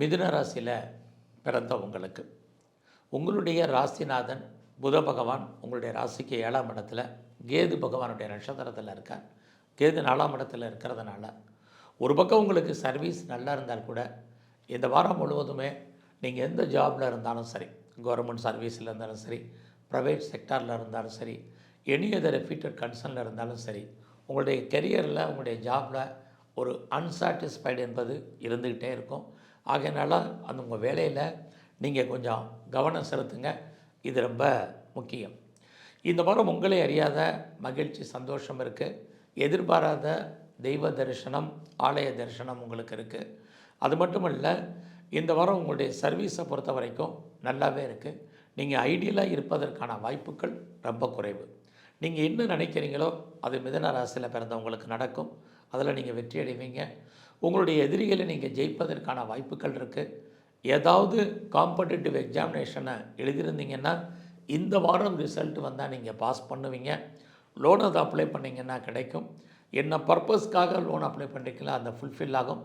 மிதுன ராசியில் பிறந்த உங்களுக்கு. உங்களுடைய ராசிநாதன் புத பகவான் உங்களுடைய ராசிக்கு ஏழாம் இடத்துல கேது பகவானுடைய நட்சத்திரத்தில் இருக்கார். கேது நாலாம் இடத்துல இருக்கிறதுனால ஒரு பக்கம் உங்களுக்கு சர்வீஸ் நல்லா இருந்தால் கூட இந்த வாரம் முழுவதுமே நீங்கள் எந்த ஜாபில் இருந்தாலும் சரி கவர்மெண்ட் சர்வீஸில் இருந்தாலும் சரி ப்ரைவேட் செக்டாரில் இருந்தாலும் சரி எனி அதர் ரெப்யூட்டட் கன்சர்னில் இருந்தாலும் சரி உங்களுடைய கெரியரில் உங்களுடைய ஜாபில் ஒரு அன்சாட்டிஸ்ஃபைடு என்பது இருந்துக்கிட்டே இருக்கும். ஆகையினால அந்த உங்கள் வேலையில் நீங்கள் கொஞ்சம் கவனம் செலுத்துங்க. இது ரொம்ப முக்கியம். இந்த வாரம் உங்களை அறியாத மகிழ்ச்சி சந்தோஷம் இருக்குது எதிர்பாராத தெய்வ தரிசனம் ஆலய தரிசனம் உங்களுக்கு இருக்குது அது மட்டும் இல்லை இந்த வாரம் உங்களுடைய சர்வீஸை பொறுத்த வரைக்கும் நல்லாவே இருக்குது நீங்கள் ஐடியலாக இருப்பதற்கான வாய்ப்புகள் ரொம்ப குறைவு. நீங்கள் என்ன நினைக்கிறீங்களோ அது மிதன ராசியில் பிறந்தவங்களுக்கு நடக்கும். அதில் நீங்கள் வெற்றி அடைவீங்க. உங்களுடைய எதிரிகளை நீங்கள் ஜெயிப்பதற்கான வாய்ப்புகள் இருக்குது ஏதாவது காம்படிட்டிவ் எக்ஸாமினேஷனை எழுதியிருந்தீங்கன்னா இந்த வாரம் ரிசல்ட் வந்தால் நீங்கள் பாஸ் பண்ணுவீங்க. லோன் அதை அப்ளை பண்ணிங்கன்னா கிடைக்கும். என்ன பர்பஸ்க்காக லோன் அப்ளை பண்ணுறீங்களோ அந்த ஃபுல்ஃபில் ஆகும்.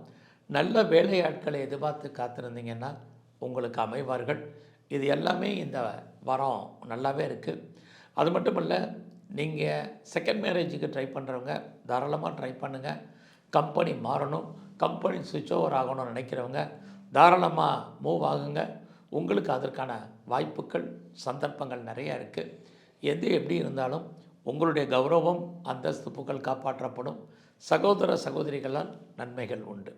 நல்ல வேலையாட்களை எதிர்பார்த்து காத்திருந்தீங்கன்னா உங்களுக்கு அமைவார்கள். இது எல்லாமே இந்த வாரம் நல்லாவே இருக்குது அது மட்டும் இல்லை நீங்கள் செகண்ட் மேரேஜுக்கு ட்ரை பண்ணுறவங்க தாராளமாக ட்ரை பண்ணுங்கள் கம்பெனி மாறணும். கம்பெனி சுவிட்ச் ஓவர் ஆகணும்னு நினைக்கிறவங்க தாராளமாக மூவ் ஆகுங்க. உங்களுக்கு அதற்கான வாய்ப்புகள் சந்தர்ப்பங்கள் நிறையா இருக்குது எது எப்படி இருந்தாலும் உங்களுடைய கௌரவம் அந்தஸ்து புகழ் காப்பாற்றப்படும். சகோதர சகோதரிகளால் நன்மைகள் உண்டு.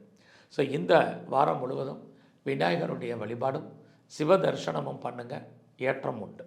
ஸோ இந்த வாரம் முழுவதும் விநாயகருடைய வழிபாடும் சிவ தரிசனமும் பண்ணுங்கள் ஏற்றம் உண்டு.